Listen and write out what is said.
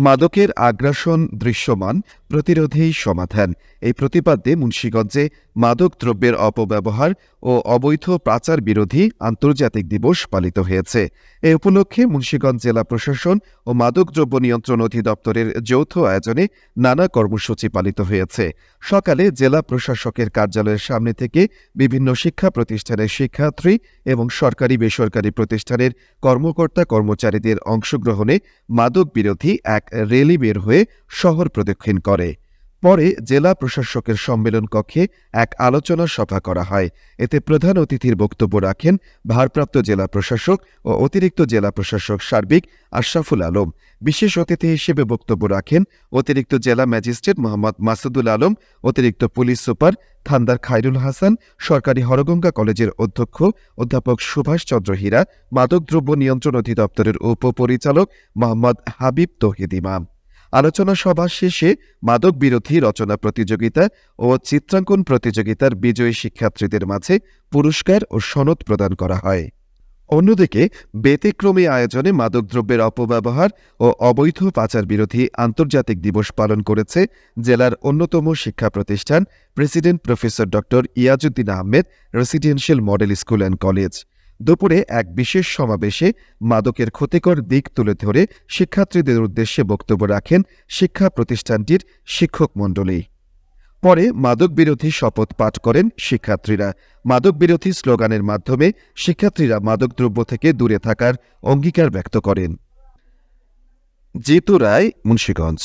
মাদকের আগ্রাসন দৃশ্যমান প্রতিরোধেই সমাধান। এই প্রতিপাদ্যে মুন্সীগঞ্জে মাদক দ্রব্যের অপব্যবহার ও অবৈধ পাচার বিরোধী আন্তর্জাতিক দিবস পালিত হয়েছে। এ উপলক্ষে মুন্সীগঞ্জ জেলা প্রশাসন ও মাদক দ্রব্য নিয়ন্ত্রণ অধিদপ্তরের যৌথ আয়োজনে নানা কর্মসূচি পালিত হয়েছে। সকালে জেলা প্রশাসকের কার্যালয়ের সামনে থেকে বিভিন্ন শিক্ষা প্রতিষ্ঠানের শিক্ষার্থী এবং সরকারি বেসরকারি প্রতিষ্ঠানের কর্মকর্তা কর্মচারীদের অংশগ্রহণে মাদক বিরোধী এক র্যালি বের হয়ে শহর প্রদক্ষিণ করে। পরে জেলা প্রশাসকের সম্মেলন কক্ষে এক আলোচনা সভা করা হয়। এতে প্রধান অতিথির বক্তব্য রাখেন ভারপ্রাপ্ত জেলা প্রশাসক ও অতিরিক্ত জেলা প্রশাসক সার্বিক আশরাফুল আলম। বিশেষ অতিথি হিসেবে বক্তব্য রাখেন অতিরিক্ত জেলা ম্যাজিস্ট্রেট মোহাম্মদ মাসুদুল আলম, অতিরিক্ত পুলিশ সুপার থান্দার খাইরুল হাসান, সরকারি হরগঙ্গা কলেজের অধ্যক্ষ অধ্যাপক সুভাষ চন্দ্র হীরা, মাদকদ্রব্য নিয়ন্ত্রণ অধিদপ্তরের উপপরিচালক মোহাম্মদ হাবিব তহিদ ইমাম। আলোচনা সভা শেষে মাদক বিরোধী রচনা প্রতিযোগিতা ও চিত্রাঙ্কন প্রতিযোগিতার বিজয়ী শিক্ষার্থীদের মাঝে পুরস্কার ও সনদ প্রদান করা হয়। অন্যদিকে, ব্যতিক্রমী আয়োজনে মাদকদ্রব্যের অপব্যবহার ও অবৈধ পাচার বিরোধী আন্তর্জাতিক দিবস পালন করেছে জেলার অন্যতম শিক্ষা প্রতিষ্ঠান, প্রেসিডেন্ট প্রফেসর ড Iajuddin Ahmed residential model school and college. দুপুরে এক বিশেষ সমাবেশে মাদকের ক্ষতিকর দিক তুলে ধরে শিক্ষার্থীদের উদ্দেশ্যে বক্তব্য রাখেন শিক্ষা প্রতিষ্ঠানটির শিক্ষক মণ্ডলী। পরে মাদক বিরোধী শপথ পাঠ করেন শিক্ষার্থীরা। মাদক বিরোধী স্লোগানের মাধ্যমে শিক্ষার্থীরা মাদকদ্রব্য থেকে দূরে থাকার অঙ্গীকার ব্যক্ত করেন। জিতু রায়, মুন্সীগঞ্জ।